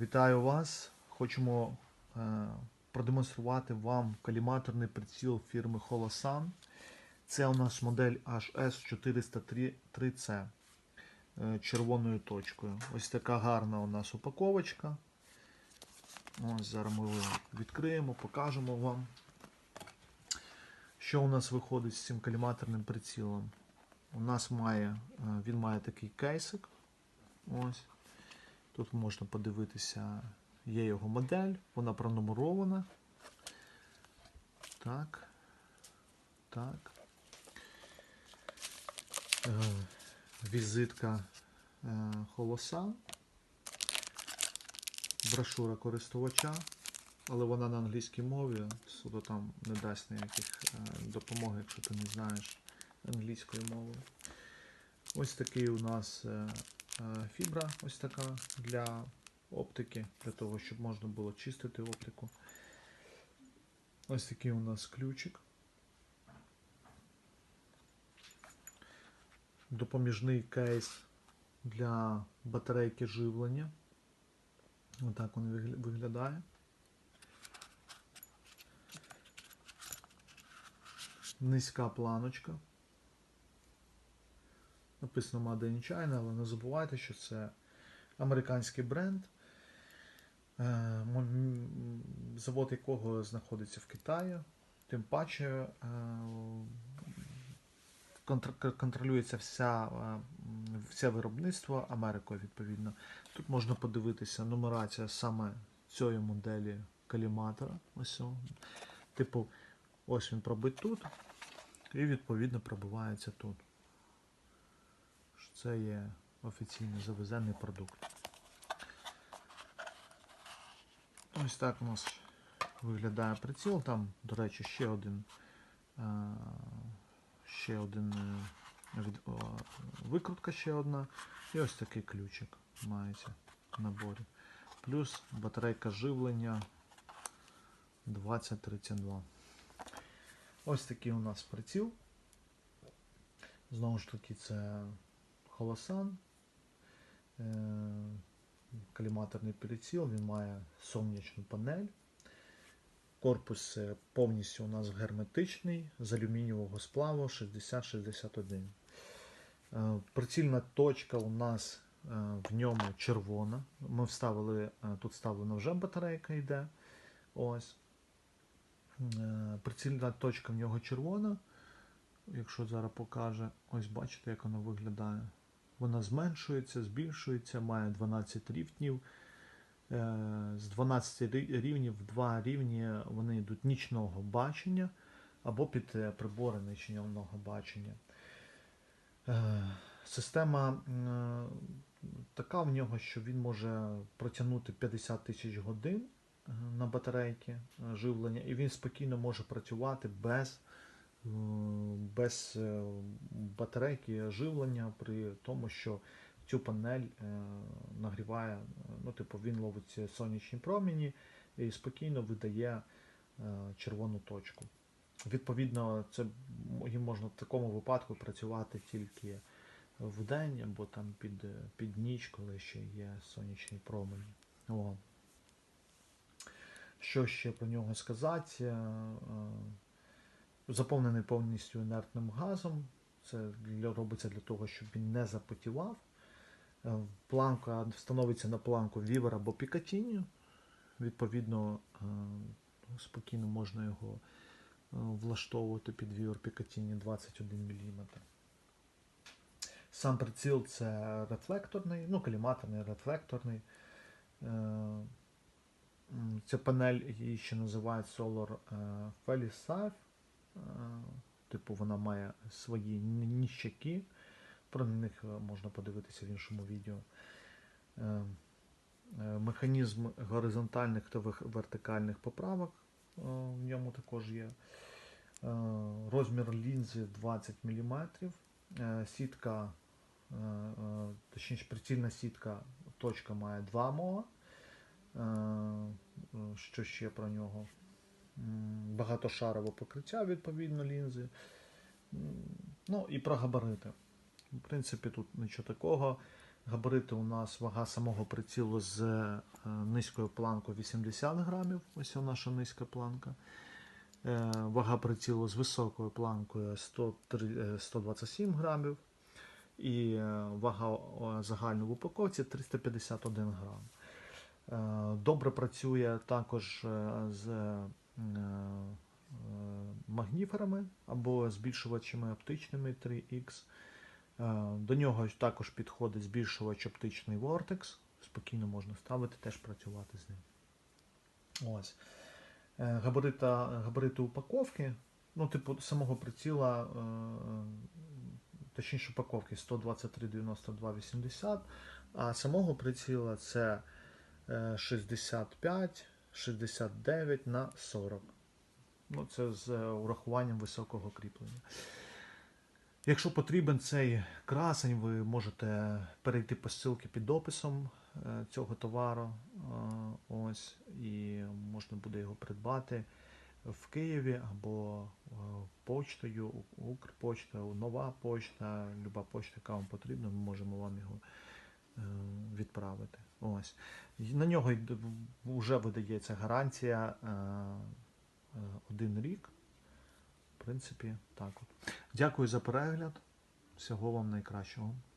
Вітаю вас! Хочемо е, продемонструвати вам коліматорний приціл фірми Holosun. Це у нас модель HS403C е, червоною точкою. Ось така гарна у нас упаковочка. Ось зараз ми його відкриємо, покажемо вам, що у нас виходить з цим коліматорним прицілом. У нас має, е, він має такий кейсик. Ось. Тут можна подивитися, є його модель, вона пронумерована. Так. Так. Е, Візитка е, холоса. Брошура користувача, але вона на англійській мові, суто там не дасть ніяких е, допомоги, якщо ти не знаєш англійської мови. Ось такий у нас фібра, ось така для оптики, для того, щоб можна було чистити оптику. Ось такий у нас ключик. Допоміжний кейс для батарейки живлення. Отак він вигля- виглядає. Низька планочка. Написано Made in China, але не забувайте, що це американський бренд, е, завод якого знаходиться в Китаї. Тим паче е, контролюється вся, е, все виробництво Америкою, відповідно. Тут можна подивитися нумерація саме цієї моделі каліматора. Ось. Типу, ось він пробить тут, і відповідно пробивається тут. Це є офіційно завезений продукт. Ось так у нас виглядає приціл. Там, до речі, ще один, е, ще один е, викрутка ще одна. І ось такий ключик мається в наборі. Плюс батарейка живлення 2032. Ось такий у нас приціл. Знову ж таки, це Holosun. Е, Каліматорний приціл, він має сонячну панель. Корпус е, повністю у нас герметичний з алюмінієвого сплаву 6061. Е, Прицільна точка у нас в ньому червона. Ми вставили, тут вставлена вже батарейка йде. Ось. Прицільна точка в нього червона. Якщо зараз покаже, ось бачите, як вона виглядає. Вона зменшується, збільшується, має 12 рівнів. Е, З 12 рівнів два рівні вони йдуть нічного бачення або під е, прибори нічного бачення. Е, Система така в нього, що він може протягнути 50 тисяч годин на батарейки живлення, і він спокійно може працювати без, без е, батарейки живлення при тому, що цю панель е, нагріває, е, ну, типу, він ловить сонячні промені і спокійно видає е, червону точку. Відповідно, це їм можна в такому випадку працювати тільки в день або там під, е, під ніч, коли ще є сонячні промені. О. Що ще про нього сказати? Заповнений повністю інертним газом. Це робиться для того, щоб він не запотівав. Е, Планка встановиться на планку Вівер або Пікатіні. Відповідно, е, спокійно можна його е, влаштовувати під Вівер Пікатіні 21 мм. Сам приціл це рефлекторний, ну, коліматорний, рефлекторний. Ця панель її ще називають Solar. Е, Типу вона має свої ніщаки. Про них е, можна подивитися в іншому відео. Е, е, Механізм горизонтальних та вертикальних поправок е, в ньому також є. Е, Розмір лінзи 20 мм. Сітка, е, е, точніше, прицільна сітка, точка має 2 МОА. Е, е, Що ще про нього? Багатошарове покриття відповідно лінзи. Ну і про габарити. В принципі, тут нічого такого. Габарити у нас вага самого прицілу з е, низькою планкою 80 грамів. Ось наша низька планка. Е, Вага прицілу з високою планкою 103, е, 127 грамів. І вага е, в упаковці 351 грам. Добре працює також з магніферами або збільшувачами оптичними 3X. Е, До нього також підходить збільшувач оптичний Vortex. Спокійно можна ставити, теж працювати з ним. Ось. Е, Габарита, габарити упаковки. Ну, типу, самого приціла, е, точніше упаковки 123 92 80, а самого приціла це е, 65, 69 на 40. Ну, це з е, урахуванням високого кріплення. Якщо потрібен цей красень, ви можете перейти по ссылці під описом е, цього товару. е, Ось, і можна буде його придбати в Києві або почтою, Укрпочта, нова почта, люба почта, яка вам потрібна, ми можемо вам його відправити. Ось. На нього вже видається гарантія е, е, один рік. В принципі, так от. Дякую за перегляд. Всього вам найкращого.